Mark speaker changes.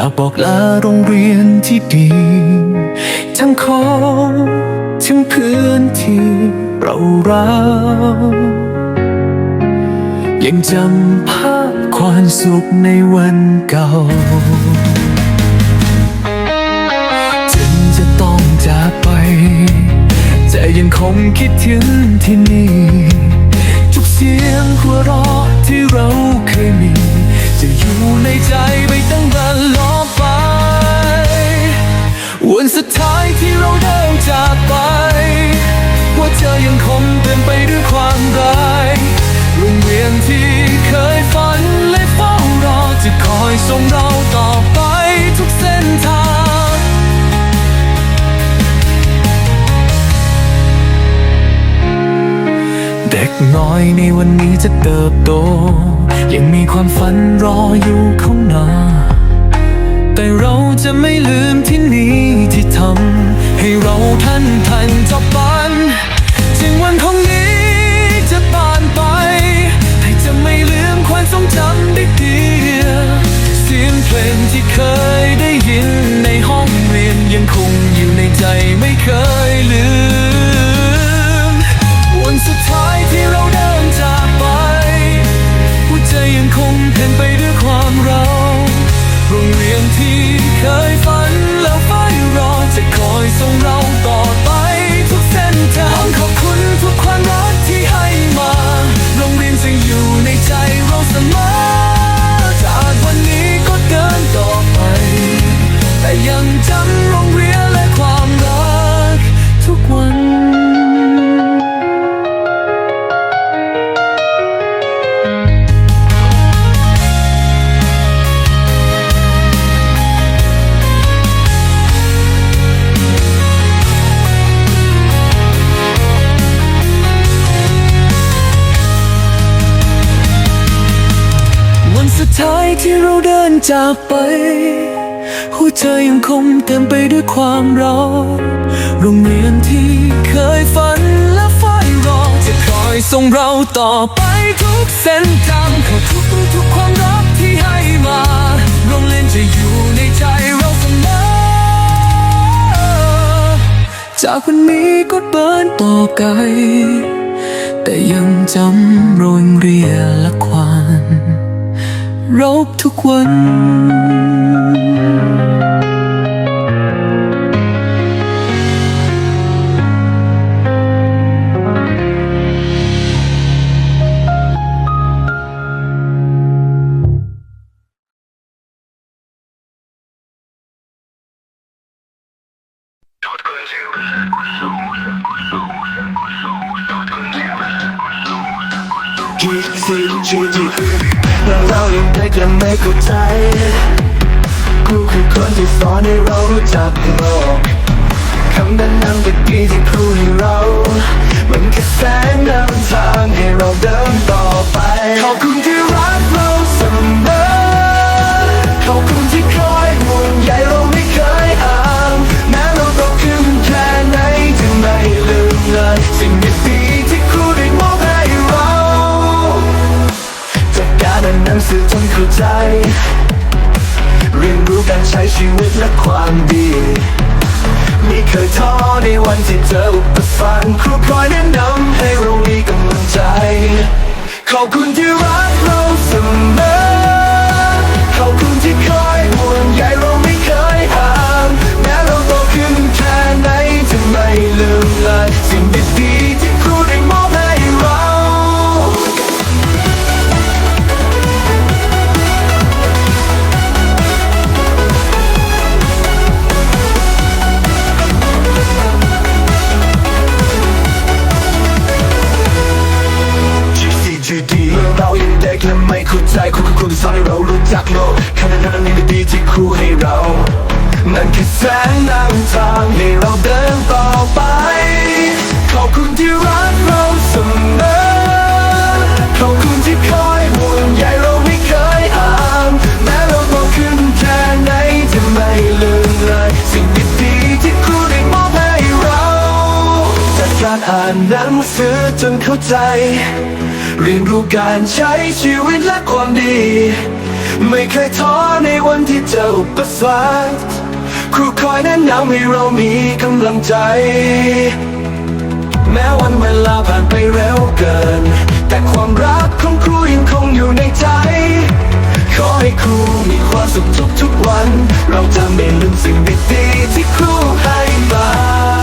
Speaker 1: อยากบอกลาโรงเรียนที่ดี ทั้งของทั้งเพื่อนที่เรารักยังจำภาพความสุขในวันเก่าถึงจะต้องจากไป แต่ยังคงคิดถึงที่นี่ทุกเสียงหัวเราะที่เราเคยมี จะอยู่ในใจไปตั้งแต่ลบไปวัน สุดท้ายที่เราเดินจากไป ว่าเธอยังคงเต็มไปด้วยความรักโรงเรียนที่เคยฝันและเฝ้ารอจะคอยส่งเราต่อไปทุกเส้นทาง เด็กน้อยในวันนี้จะเติบโต ยังมีความฝันรออยู่ข้างหน้า แต่เราจะไม่ลืมที่นี่ที่ทำให้เราทันทันจบปันถึงวันของนี้จะผ่านไป ให้จะไม่ลืมความทรงจำดีเดียเสียงเพลงที่เคยได้ยินในห้องเรียนยังคงอยู่ในใจไม่เคย ท้ายที่เราเดินจากไป หัวใจยังคงเต็มไปด้วยความรักโรงเรียนที่เคยฝันและฝ่รอจะคอยส่งเราต่อไปทุกเส้นทางขอทุกทุกความรักที่ให้มาโรงเรียนจะอยู่ในใจเราเสมอจากวันนี้ก็เบินต่อไกลแต่ยังจำโรงเรียนและความ รบทุกวัน
Speaker 2: คิดสิ่งที่ดี แล้วเรายังได้กันไม่เข้าใจกูคือคนที่สอนให้เรารู้จักโลกคำแนั้นนำดีๆที่ครูให้เรามันคือแสงนำทางให้เราเดินต่อไปขอบคุณที่ ชีวิตและความดีไม่เคยท้อในวันที่เจออุปสรรคครูคอยแนะนำให้เรามีกำลังใจ ขอบคุณที่รักเราเสมอ นั่นคือแสงนำทางให้เราเดินต่อไป ขอบคุณที่รักเราเสมอ ขอบคุณที่คอยห่วงใยเราไม่เคยห่างแม้เราโตขึ้นแค่ไหนจะไม่ลืมเลย สิ่งดีๆที่ครูได้มอบให้เราจากการอ่านหนังสือจนเข้าใจ เรียนรู้การใช้ชีวิตและความดี
Speaker 1: ไม่เคยท้อในวันที่เจออุปสรรค ครูคอยแนะนำให้เรามีกำลังใจ แม้วันเวลาผ่านไปเร็วเกิน แต่ความรักของครูยังคงอยู่ในใจ ขอให้ครูมีความสุขทุกๆวัน เราจะไม่ลืมสิ่งดีๆที่ครูให้มา